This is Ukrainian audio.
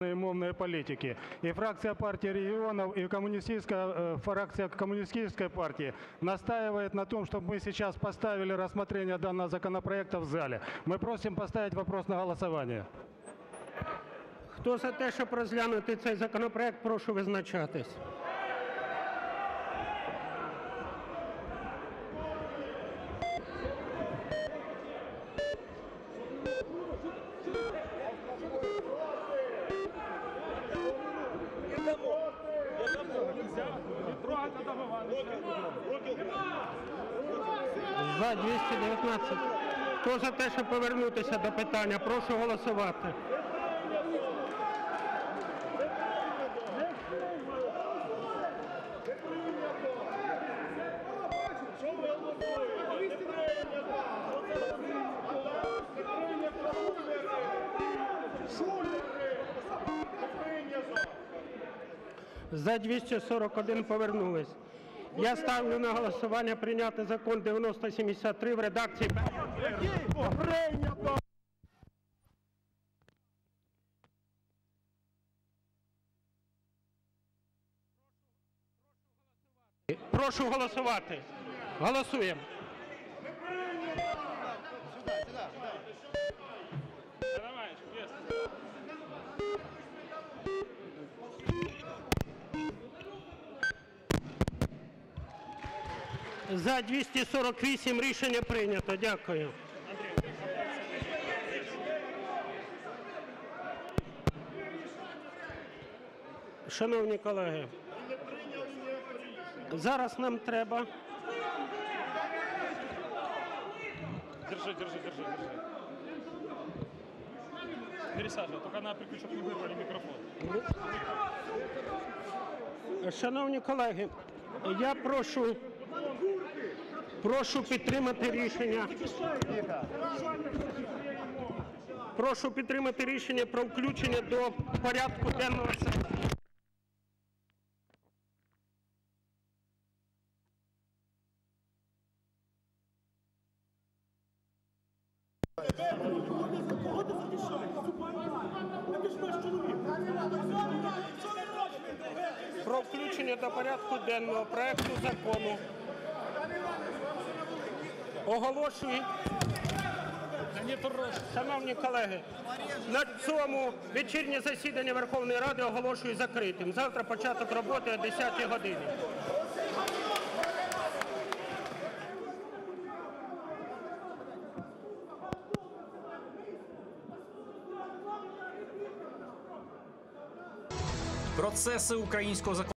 мовної політики. І фракція партії регионов, и коммунистическая э, фракция коммунистической партии настаивает на том, чтобы мы сейчас поставили рассмотрение данного законопроекта в зале. Мы просим поставить вопрос на голосование. Хто за те, щоб розглянути цей законопроект, прошу визначатись. За 219. Хто за те, щоб повернутися до питання, прошу голосувати. За 241 повернулись. Я ставлю на голосування прийняти закон 9073 в редакції. Прошу голосувати. Голосуємо. За 248 рішення прийнято. Дякую. Шановні колеги, зараз нам треба. Держи, держи, держи, держи. Пересаживай, только надо приключить, не вырвали микрофон. Шановні колеги, я прошу, прошу підтримати рішення. Прошу підтримати рішення про включення до порядку денного сесії. Про включення до порядку денного проекту закону. Оголошую. Шановні колеги, на цьому вечірнє засідання Верховної Ради оголошую закритим. Завтра початок роботи о 10 годині. Процеси українського законодавства